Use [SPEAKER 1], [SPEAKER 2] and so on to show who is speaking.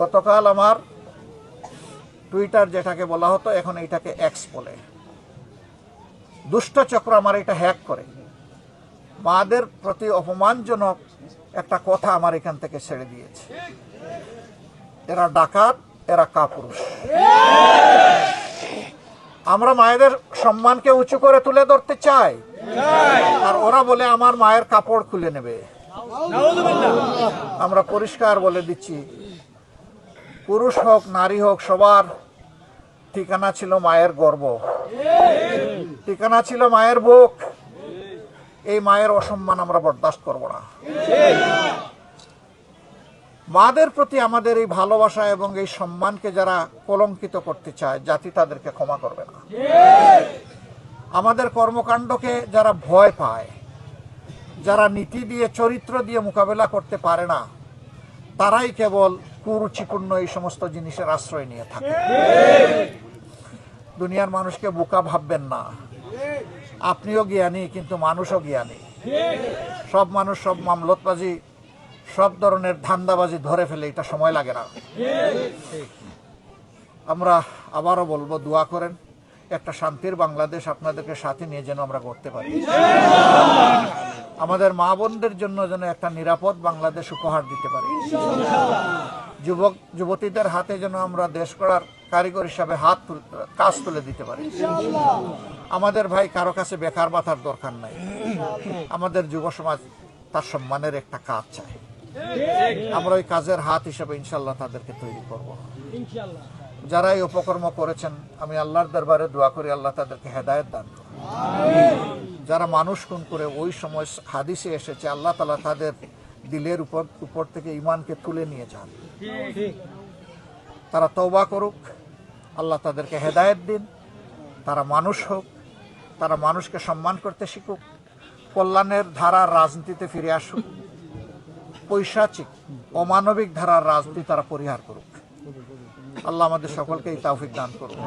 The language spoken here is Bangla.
[SPEAKER 1] গতকাল আমার টুইটার যেটাকে বলা হতো, এখন এটাকে এক্স বলে। দুষ্ট চক্র আমার এটা হ্যাক করে মাদের প্রতি অপমানজনক একটা কথা আমার এখান থেকে ছেড়ে দিয়েছে। এরা ডাকাত, এরা কাপুরুষ। আমরা মায়েদের সম্মানকে উঁচু করে তুলে ধরতে চাই। আর ওরা বলে আমার মায়ের কাপড় খুলে নেবে। আমরা পরিষ্কার বলে দিচ্ছি পুরুষ হোক, নারী হোক, সবার ঠিকানা ছিল মায়ের গর্ব। ঠিকানা ছিল মায়ের বুক। এই মায়ের অসম্মান আমরা বরদাস্ত করব না। মাদের প্রতি আমাদের এই ভালোবাসা এবং এই সম্মানকে যারা কলঙ্কিত করতে চায়, জাতি তাদেরকে ক্ষমা করবে না। আমাদের কর্মকাণ্ডকে যারা ভয় পায়, যারা নীতি দিয়ে, চরিত্র দিয়ে মোকাবেলা করতে পারে না তারাই কেবল কুরুচিপূর্ণ এই সমস্ত জিনিসের আশ্রয় নিয়ে থাকে। দুনিয়ার মানুষকে বোকা ভাববেন না। আপনিও জ্ঞানী, কিন্তু মানুষও জ্ঞানী। সব মানুষ, সব মামলতবাজি, সব ধরনের ধান্দাবাজি ধরে ফেলে এটা সময় লাগে না। আমরা আবারও বলব, দোয়া করেন, একটা শান্তির বাংলাদেশ আপনাদেরকে সাথে নিয়ে যেন আমরা করতে পারি। আমাদের মা বোনদের জন্য যেন একটা নিরাপদ বাংলাদেশ উপহার দিতে পারি। যুবক যুবতীদের হাতে যেন আমরা দেশ করার কারিগর হিসাবে হাত কাজ তুলে দিতে পারি। আমাদের ভাই কারও কাছে বেকার বাতার দরকার নাই। আমাদের যুব সমাজ তার সম্মানের একটা কাজ চায়। আমরা ওই কাজের হাত হিসাবে ইনশাল্লাহ তাদেরকে তৈরি করব। যারা এই উপকর্ম করেছেন আমি আল্লাহর দরবারে দোয়া করি আল্লাহ তাদেরকে হেদায়েত দান যারা মানুষ খুন করে, ওই সময় হাদিসে এসেছে, আল্লাহ তালা তাদের দিলের উপর উপর থেকে ইমানকে তুলে নিয়ে যান। তারা তৌবা করুক, আল্লাহ তাদেরকে হেদায়েত দিন, তারা মানুষ হোক, তারা মানুষকে সম্মান করতে শিখুক, কল্যাণের ধারার রাজনীতিতে ফিরে আসুক, পৈশাচিক, অমানবিক ধারার রাজনীতি তারা পরিহার করুক। আল্লাহ আমাদের সকলকে এই তৌফিক দান করুন